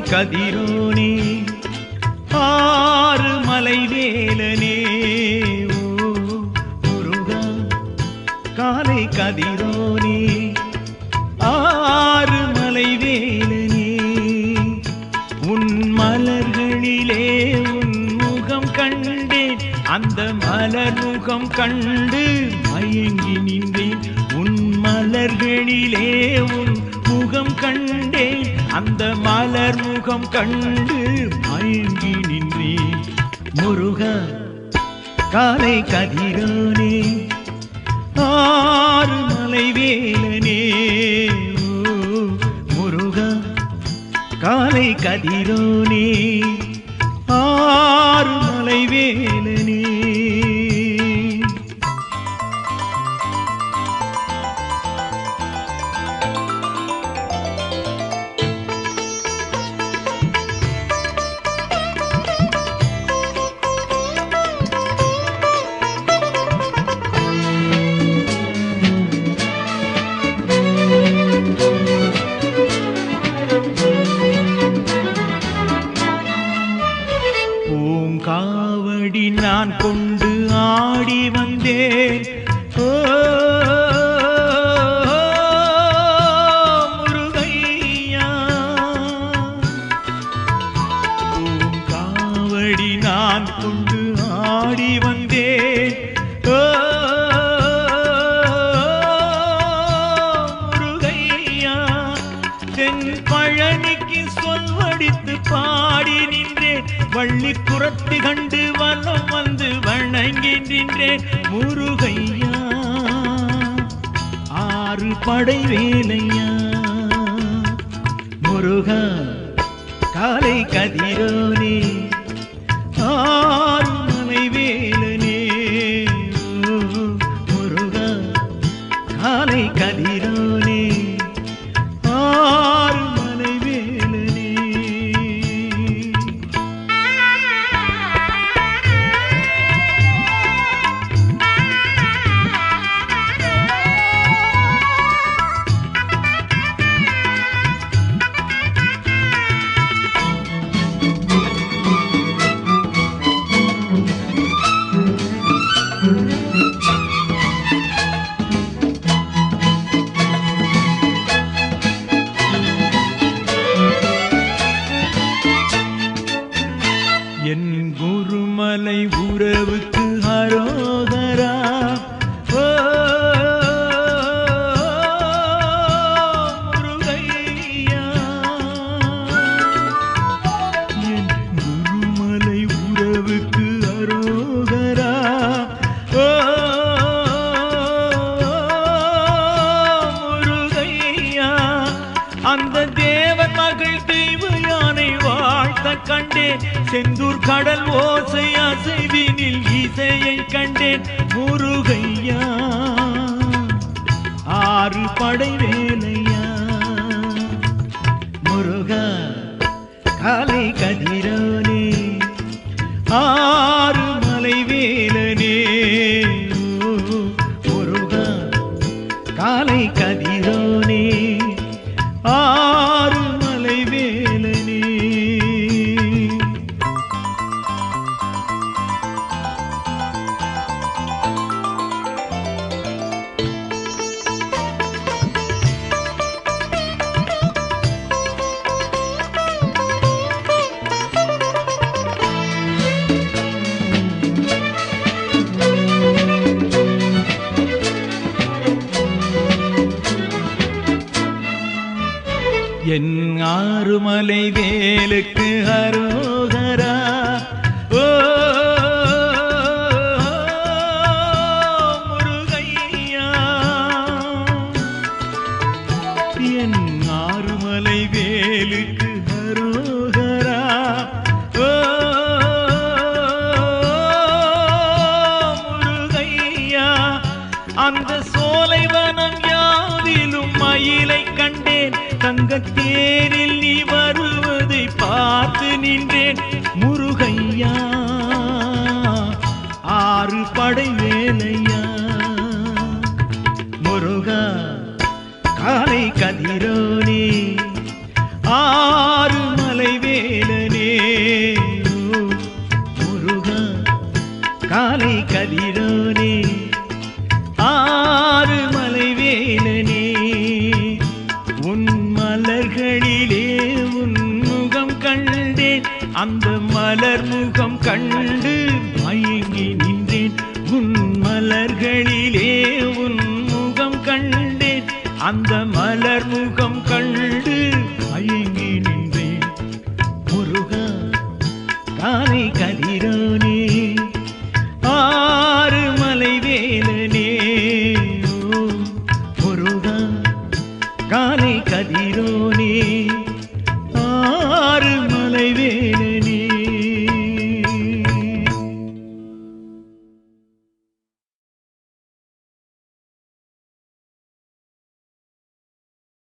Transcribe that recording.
கதிரோனே ஆறு மலை வேலனே முருகா காலை கதிரோனே ஆறு மலை வேலனே உன் மலர்களிலே உன் முகம் கண்டேன் அந்த மலர் முகம் கண்டு மயங்கி நின்றேன். உன் மலர்களிலே உன் முகம் கண்டு அந்த மலர் முகம் கண்டு மயங்கி நின்றேன். முருக காலை கதிரானே ஆறு மலை வேலனே. ஓ காலை கதிரானே ஆறு மலை வேலனே வள்ளி குரத்து கண்டு வலம் வந்து வணங்கி நின்றேன் முருகையா. ஆறு படை வேலையா. முருகா காலை கதிரோனே. pura கண்டேன் செந்தூர் கடல் ஓசை அசைவினில் இசையை கண்டேன் முருகையா. ஆறு படை வேலையா. முருகா காலை கதிரோனே. ஆறு மலை வேலனே. ஓ, முருகா காலை கதிரோனே. ஆ என் ஆறுமலை வேலுக்கு அரோகரா. ஓ முருகையா. என் ஆறுமலை வேலுக்கு ஹரோகரா ஓ முருகையா. அந்த சோலைவனம் யாவிலும் மயிலை கண்டேன். நேரில் நீ வருவதை பார்த்து நின்றேன். முருகையா ஆறு படை வேலையா? முருகா காலை கதிரோனே. மலர் முகம் கண்டு மயங்கி நின்றேன். உன் மலர்களிலே உன் முகம் கண்டேன். அந்த மலர் முகம் கண்டு மயங்கி நின்றேன். முருகா காலை கதிரா